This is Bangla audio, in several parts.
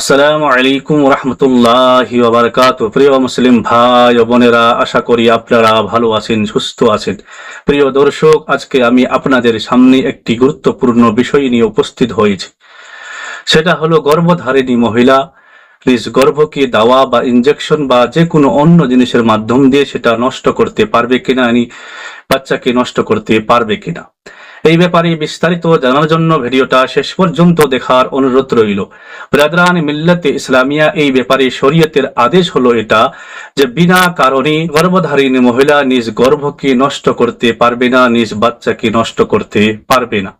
আসসালামু আলাইকুম রহমতুল্লাহ প্রিয় মুসলিম ভাই ও বোনেরা, আশা করি আপনারা ভালো আছেন, সুস্থ আছেন। প্রিয় দর্শক, আজকে আমি আপনাদের সামনে একটি গুরুত্বপূর্ণ বিষয় নিয়ে উপস্থিত হয়েছি। সেটা হলো গর্ভধারিণী মহিলা। নিজ গর্ভকে দাওয়া বা ইনজেকশন বা যে কোনো অন্য জিনিসের মাধ্যম দিয়ে সেটা নষ্ট করতে পারবে কিনা আনি বাচ্চাকে নষ্ট করতে পারবে কিনা। এই ব্যাপারে বিস্তারিত জানার জন্য ভিডিওটা শেষ পর্যন্ত দেখার অনুরোধ রইল। ব্রাদরান মিল্লাতে ইসলামিয়া, এই ব্যাপারে শরীয়তের আদেশ হলো এটা যে বিনা কারণে গর্ভধারিণী মহিলা নিজ গর্ভকে নষ্ট করতে পারবে না, নিজ বাচ্চাকে নষ্ট করতে পারবে না।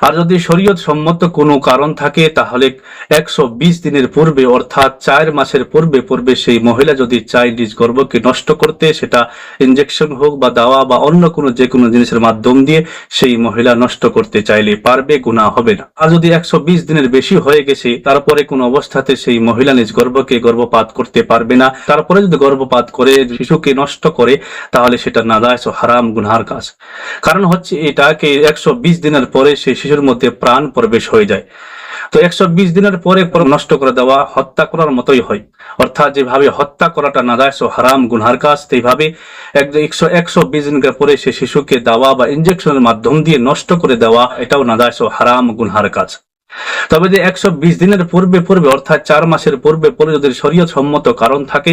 আর যদি শরীয়ত সম্মত কোনো কারণ থাকে, তাহলে একশো বিশ দিনের পূর্বে, অর্থাৎ চার মাসের পূর্বে পূর্বে সেই মহিলা যদি চায় নিজ গর্ভকে নষ্ট করতে, সেটা ইনজেকশন হোক বা দাওয়া বা অন্য কোনো যে কোনো জিনিসের মাধ্যম দিয়ে সেই মহিলা নষ্ট করতে চাইলে পারবে গুণা হবে না। আর যদি একশো বিশ দিনের বেশি হয়ে গেছে, তারপরে কোনো অবস্থাতে সেই মহিলা নিজ গর্ভকে গর্ভপাত করতে পারবে না। তারপরে যদি গর্ভপাত করে, শিশুকে নষ্ট করে, তাহলে সেটা নাদায়স হারাম, গুনহার কাজ। কারণ হচ্ছে এটাকে একশো বিশ দিনের পরে সেই শিশুর মধ্যে প্রাণ প্রবেশ হয়ে যায়। তো একশো বিশ দিনের পরে নষ্ট করে দেওয়া, হত্যা করার মতোই হয়। অর্থাৎ যেভাবে হত্যা করাটা নাদায়স ও হারাম গুনহার কাজ, সেইভাবে একশো একশো বিশ দিনের পরে সে শিশুকে দেওয়া বা ইনজেকশনের মাধ্যম দিয়ে নষ্ট করে দেওয়া, এটাও নাদায়স ও হারাম গুনহার কাজ। তবে যে একশো বিশ দিনের পূর্বে পূর্বে, অর্থাৎ চার মাসের পূর্বে পূর্বে যদি শরীয়ত সম্মত কারণ থাকে,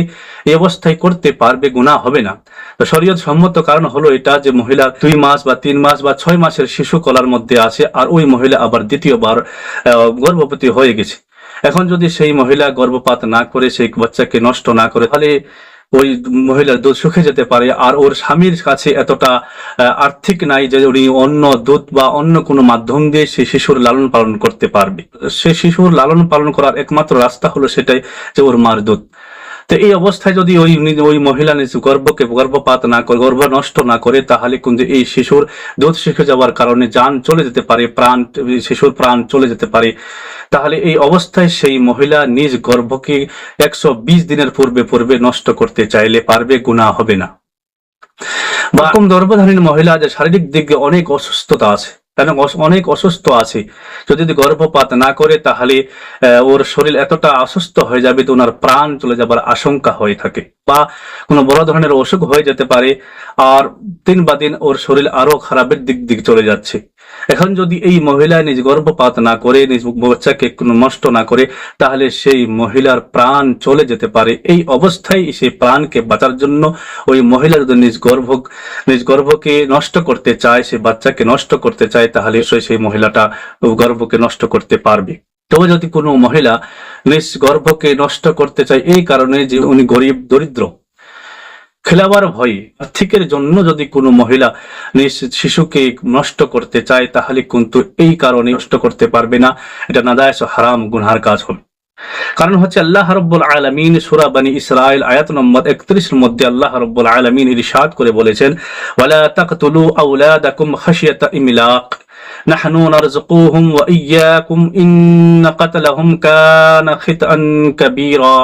এই অবস্থায় করতে পারবে গুণা হবে না। তো শরীয়ত সম্মত কারণ হলো এটা যে মহিলা দুই মাস বা তিন মাস বা ছয় মাসের শিশু কলার মধ্যে আছে, আর ওই মহিলা আবার দ্বিতীয়বার গর্ভবতী হয়ে গেছে। এখন যদি সেই মহিলা গর্ভপাত না করে, সেই বাচ্চাকে নষ্ট না করে, তাহলে ওই মহিলার দুধ শুকে যেতে পারে, আর ওর স্বামীর কাছে এতটা আর্থিক নাই যে উনি অন্য দুধ বা অন্য কোনো মাধ্যম দিয়ে সে শিশুর লালন পালন করতে পারবে। সে শিশুর লালন পালন করার একমাত্র রাস্তা হলো সেটাই যে ওর মার দুধ। তো এই অবস্থায় যদি ওই ওই মহিলা নিজ গর্ভকে গর্ভপাত না করে, গর্ভ নষ্ট না করে, তাহলে কিন্তু এই শিশুর দুধ শিখে যাওয়ার কারণে যান চলে যেতে পারে, প্রাণ, শিশুর প্রাণ চলে যেতে পারে। তাহলে এই অবস্থায় সেই মহিলা নিজ গর্ভকে একশো বিশ দিনের পূর্বে পূর্বে নষ্ট করতে চাইলে পারবে গুণা হবে না। বা গর্ভধারীণ মহিলা যে শারীরিক দিকে অনেক অসুস্থতা আছে। কারণ অনেক অসুস্থ আছে। যদি গর্ভপাত না করে তাহলে ওর শরীর এতটা অসুস্থ হয়ে যাবে তো ওনার প্রাণ চলে যাবার আশঙ্কা হয়ে থাকে বা কোনো বড় ধরনের অসুখ হয়ে যেতে পারে আর দিন বা দিন ওর শরীর আরও খারাপের দিক দিক চলে যাচ্ছে। এখন যদি এই মহিলা নিজ গর্ভপাত না করে, নিজ বাচ্চাকে কোনো নষ্ট না করে, তাহলে সেই মহিলার প্রাণ চলে যেতে পারে। এই অবস্থায় সেই প্রাণকে বাঁচার জন্য ওই মহিলা যদি নিজ গর্ভ নিজ গর্ভকে নষ্ট করতে চায়, সে বাচ্চাকে নষ্ট করতে চায় তাহলে সেই মহিলাটা গর্ভকে নষ্ট করতে পারবে। তবে যদি কোনো মহিলা নিজ গর্ভকে নষ্ট করতে চায়, এই কারণে যে উনি গরিব, দরিদ্র, খেলাবার ভয়ে আর্থিকের জন্য যদি কোনো মহিলা নিজ শিশুকে নষ্ট করতে চায়, তাহলে কিন্তু এই কারণে নষ্ট করতে পারবে না। এটা নাদায়স হারাম গুনহার কাজ হবে। কারণ হচ্ছে আল্লাহ রব্বুল আলমিন সুরা বানী ইসরায়েল আয়াত নম্বর একত্রিশ মধ্যে আল্লাহ রব্বুল আলমিন ইরশাদ করে বলেছেন ওয়ালা তাকতুলু আউলাদাকুম খাশিয়াতা ইমলাক نحن نرزقوهم وإياكم إن قتلهم كان خطأ كبيرا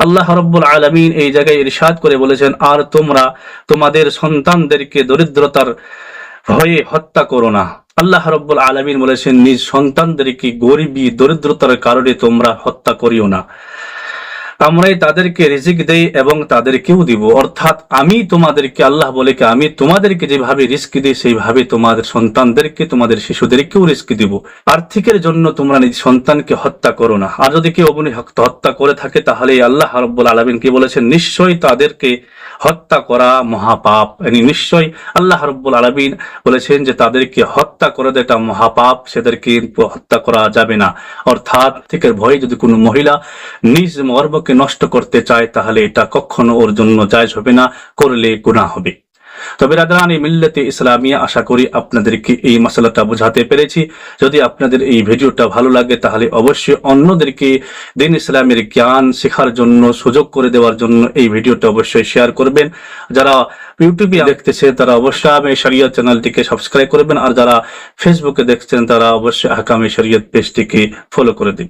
আল্লাহ রব্বুল আলমিন এই জায়গায় ইরশাদ করে বলেছেন আর তোমরা তোমাদের সন্তানদেরকে দরিদ্রতার ভয়ে হত্যা করো না আল্লাহ রব্বুল আলমিন বলেছেন নিজ সন্তানদেরকে গরিবী দরিদ্রতার কারণে তোমরা হত্যা করিও না। আমরাই তাদেরকে রিজিক দেই এবং তাদেরকেও দিব। অর্থাৎ আমি তোমাদেরকে আল্লাহ বলে কি আমি তোমাদেরকে যেভাবে রিস্ক দিই, সেইভাবে তোমাদের সন্তানদেরকে, তোমাদের শিশুদেরকেও রিস্ক দিব। আর্থিকের জন্য তোমরা নিজ সন্তানকে হত্যা করো না। আর যদি কেউ অবনী হত্যা করে থাকে, তাহলে আল্লাহ রব্বুল আলমিন কি বলেছেন? নিশ্চয়ই তাদেরকে হত্যা করা মহাপাপ। নিশ্চয় আল্লাহ রব্বুল আলমিন বলেছেন যে তাদেরকে হত্যা করে এটা মহাপাপ, সেদেরকে হত্যা করা যাবে না। অর্থাৎ থেকে ভয়ে যদি কোনো মহিলা নিজ গর্ভকে নষ্ট করতে চায়, তাহলে এটা কখনো ওর জন্য জায়জ হবে না, করলে গুণা হবে। তবে রাদান এই মিল্লতে ইসলামিয়া, আশা করি আপনাদেরকে এই মশলাটা বোঝাতে পেরেছি। যদি আপনাদের এই ভিডিওটা ভালো লাগে, তাহলে অবশ্যই অন্যদেরকে দিন ইসলামের জ্ঞান শেখার জন্য, সুযোগ করে দেওয়ার জন্য এই ভিডিওটা অবশ্যই শেয়ার করবেন। যারা ইউটিউবে দেখতেছে, তারা অবশ্যই আমি শরিয়ত চ্যানেলটিকে সাবস্ক্রাইব করবেন। আর যারা ফেসবুকে দেখছেন, তারা অবশ্যই হাকামে শরিয়ত পেজটিকে ফলো করে দিন।